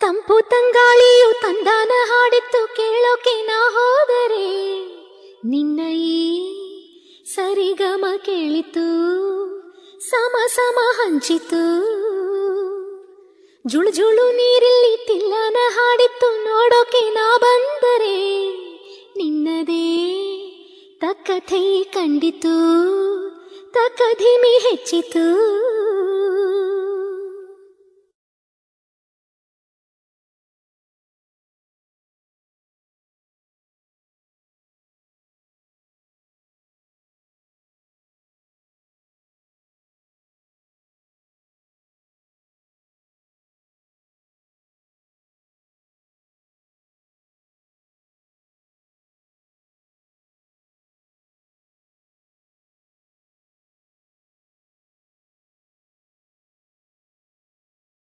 ತಂಪು ತಂಗಾಳಿಯು ತಂದಾನ ಹಾಡಿತ್ತು, ಕೇಳೋಕೆ ನಾ ಹೋದರೆ ನಿನ್ನ ಈ ಸರಿಗಮ ಕೇಳಿತು, ಸಮ ಸಮ ಹಂಚಿತು. ಜುಳು ಜುಳು ನೀರಿಲ್ಲಿ ತಿಲ್ಲನ ಹಾಡಿತ್ತು, ನೋಡೋಕೆ ನಾ ಬಂದರೆ ನಿನ್ನದೇ ತಕ್ಕಥೈ ಕಂಡಿತು, ತಕ್ಕ ಧಿಮಿ ಹೆಚ್ಚಿತು.